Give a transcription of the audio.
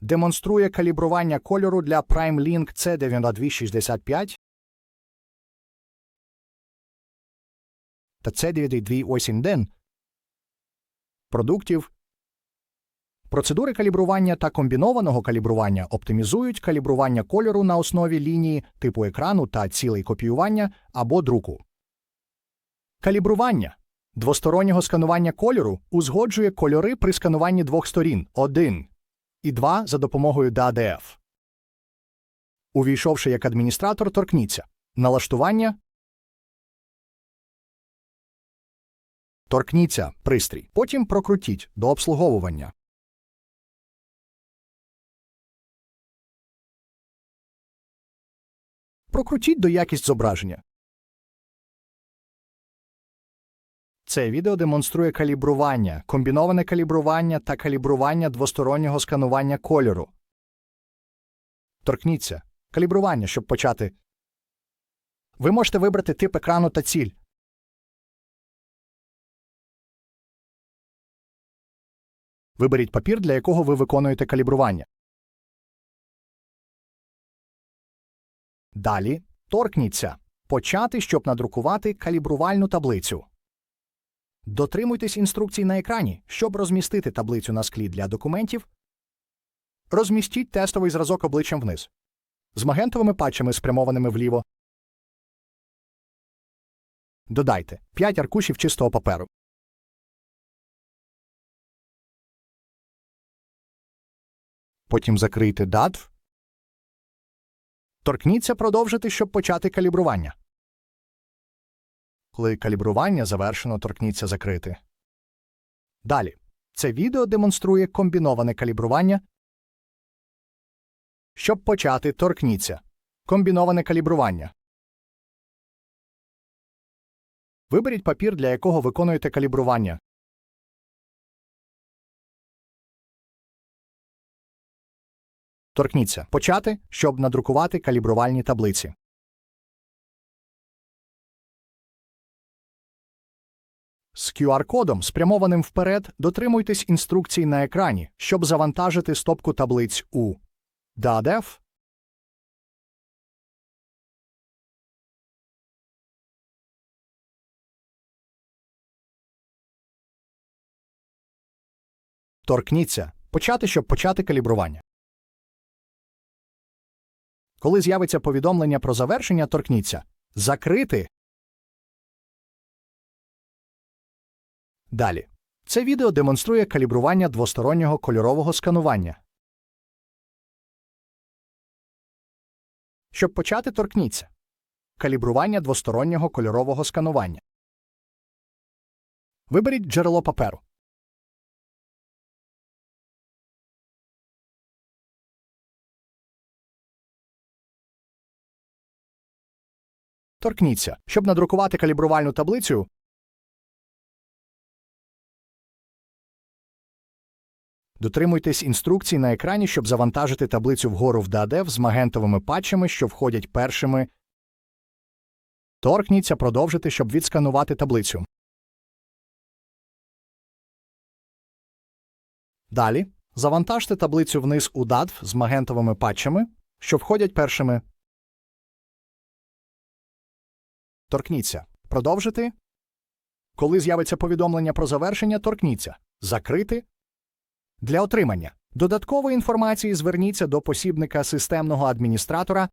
демонструє калібрування кольору для PrimeLink C9265? Та C9281 продуктів. Процедури калібрування та комбінованого калібрування оптимізують калібрування кольору на основі лінії типу екрану та цілей копіювання або друку. Калібрування. Двостороннього сканування кольору узгоджує кольори при скануванні двох сторін. 1 і 2 за допомогою DADF. Увійшовши як адміністратор, торкніться налаштування. Торкніться пристрій. Потім прокрутіть до обслуговування. Прокрутіть до якість зображення. Це відео демонструє калібрування, комбіноване калібрування та калібрування двостороннього сканування кольору. Торкніться. Калібрування, щоб почати. Ви можете вибрати тип екрану та ціль. Виберіть папір, для якого ви виконуєте калібрування. Далі торкніться. Почати, щоб надрукувати калібрувальну таблицю. Дотримуйтесь інструкцій на екрані, щоб розмістити таблицю на склі для документів. Розмістіть тестовий зразок обличчям вниз. З магентовими патчами, спрямованими вліво. Додайте 5 аркушів чистого паперу. Потім закрийте датв. Торкніться продовжити, щоб почати калібрування. Коли калібрування завершено, торкніться закрити. Далі. Це відео демонструє комбіноване калібрування. Щоб почати, торкніться. Комбіноване калібрування. Виберіть папір, для якого виконуєте калібрування. Торкніться. Почати, щоб надрукувати калібрувальні таблиці. З QR-кодом, спрямованим вперед, дотримуйтесь інструкцій на екрані, щоб завантажити стопку таблиць у DADF. Торкніться. Почати, щоб почати калібрування. Коли з'явиться повідомлення про завершення, торкніться. Закрити. Далі. Це відео демонструє калібрування двостороннього кольорового сканування. Щоб почати, торкніться. Калібрування двостороннього кольорового сканування. Виберіть джерело паперу. Торкніться. Щоб надрукувати калібрувальну таблицю, Дотримуйтесь інструкцій на екрані, щоб завантажити таблицю вгору в DADEV з магентовими патчами, що входять першими. Торкніться продовжити, щоб відсканувати таблицю. Далі завантажте таблицю вниз у DADV з магентовими патчами, що входять першими. Торкніться. Продовжити. Коли з'явиться повідомлення про завершення, торкніться. Закрити. Для отримання додаткової інформації зверніться до посібника системного адміністратора